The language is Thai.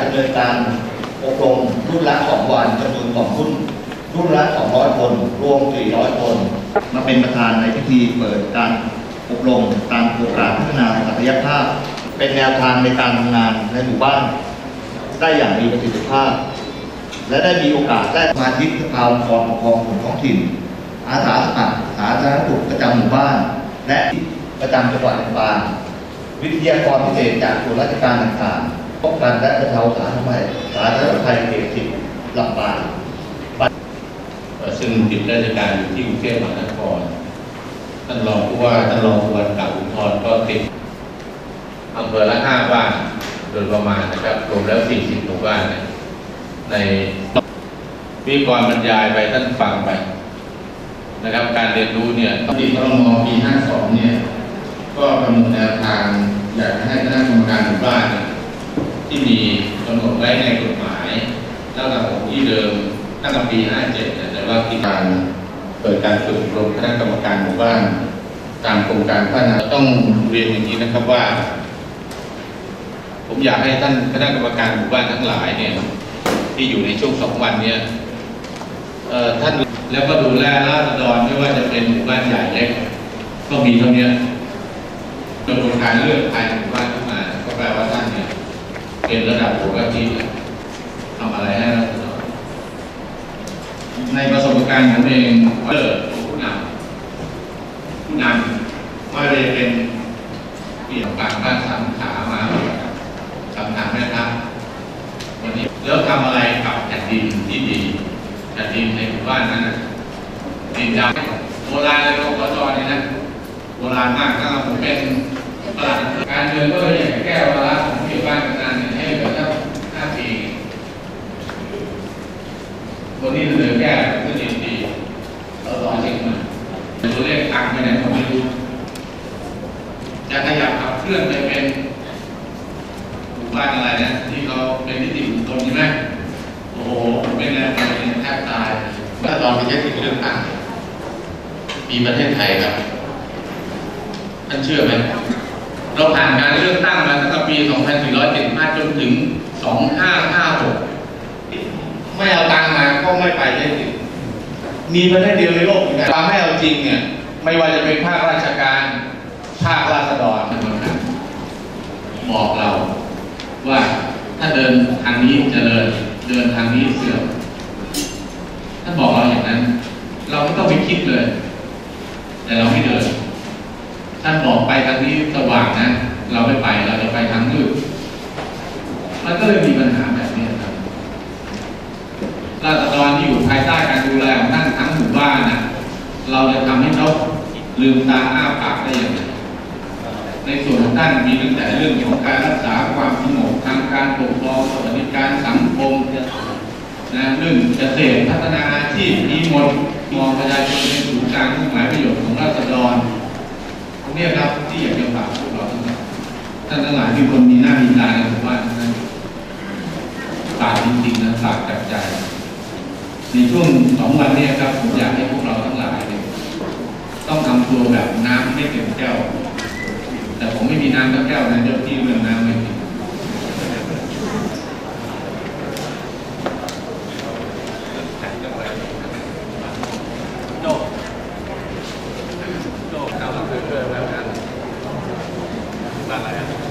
จะดำเนินการอบรมรุ่นละสองวันจำนวนของรุ่นรุ่นละ200คน รวม400คน มาเป็นประธานในพิธีเปิดการอบรมตามโครงการพัฒนาศักยภาพ เป็นแนวทางในการทำงานในหมู่บ้าน ได้อย่างมีประสิทธิภาพ และได้มีโอกาสได้สมาชิกสภาองค์กรปกครองส่วนท้องถิ่น อาสาสมัครสาธารณสุขประจำหมู่บ้าน และประจำจังหวัดลำปางวิทยากรพิเศษจากส่วนราชการต่างๆ ป้องกันและบรรเทาสาธารณภัยสาธารณภัยเขตสิบลำปางเอ่อซึ่งติดราชการอยู่ที่กรุงเทพมหานครท่านรองผู้ว่าท่านรองผู้ว่ากับอุทธรก็ติดอำเภอละห้าบ้านโดยประมาณนะครับรวมแล้ว 40หมู่บ้านนะในวิกรบรรยายไปท่านฟังไปนะครับ การเรียนรู้เนี่ยที่ครมปี 52 เนี่ย ก็กำหนดแนวทาง ที่มีกำหนดไว้ในกฎหมายตั้งแต่ผมที่เดิมตั้งแต่ปี 57 แต่ว่าการเปิดการฝึกอบรมคณะกรรมการหมู่บ้านตามโครงการพัฒนาต้องเรียนอย่างนี้นะครับว่า ผมอยากให้ท่านคณะกรรมการหมู่บ้านทั้งหลายเนี่ยที่อยู่ในช่วงสองวันเนี่ยท่านแล้วก็ดูแลราษฎรไม่ว่าจะเป็นหมู่บ้านใหญ่เล็ก ก็มีเท่านี้กระบวนการเลือกภายใน เป็นระดับหัวกะทิทำอะไรให้ราษฎรในประสบการณ์ผมเองเลิกผู้นำผู้นำว่าเลยเป็นเปลี่ยนปากบ้านสามขามาคำถามแม่ครับวันนี้แล้วทำอะไรกับแผ่นดินที่ดีแผ่นดินในหมู่บ้านนั้นดินดำโบราณเลยอบจนี่นะโบราณมากถ้าผมเป็นประหลัดการเมืองก็เลยแก้วาระของที่อยู่บ้านกันนานเนี่ยให้เหลือสักห้าปี คนนี้เหลือแก้ก็ดีดีเราต่อจริงมาตัวเลขตังไปไหนผมไม่รู้จะขยับขับเคลื่อนไปเป็นหมู่บ้านอะไรนะที่เขาเป็นนิติบุคคลใช่ไหมโอ้โหผมเป็นอะไรไปแทบตายถ้าตอนไปใช้สิทธิเลือกตั้งมีประเทศไทยครับท่านเชื่อไหมเราผ่านการเลือกตั้งมาตั้งแต่ปี 2475 จนถึง 2556 ไม่เอาตัง ค์มาก็ไม่ไปใช้สิมีประเทศเดียวในโลกเหมือนกันความไม่เอาจริงเนี่ยไม่ว่าจะเป็นภาคราชการภาคราษฎรนะครับบอกเรา ว่าถ้าเดินทางนี้เจริญเดินทางนี้เสื่อมท่านบอกเราอย่างนั้น เราไม่ต้องไปคิดเลย แต่เราไม่เดินท่านบอกไปทางนี้สว่างนะ เราไม่ไปเราจะไปทางมืดมันก็เลยมีปัญหาแบบนี้ครับราษฎรที่อยู่ภายใต้การดูแลของท่านทั้งหมู่บ้านนะ เราจะทำให้เขาลืมตาอ้าปากได้อย่างไรในส่วนของท่านมีตั้งแต่เรื่องของการรักษาความสงบทางการปกครองสวัสดิการสังคมนะเรื่งเกษตรพัฒนาอาชีพมีหมดมองประชาชนเป็นศูนย์กลางมุ่งหมายประโยชน์ของราษฎรตรงนี้ครับที่อยากจะฝากพวกเราทั้งหลายท่านทั้งหลายที่คนมีหน้ามีตาในหมู่บ้านนั้นฝากจริงๆนะฝากจากใจในช่วงสองวันนี้ครับผมอยากให้พวกเรา ต้องทำตัวแบบน้ำไม่เต็มแก้ว แต่ผมไม่มีน้ำแก้วนะเจ้าที่เรื่องน้ำไม่ลยอะไรอะ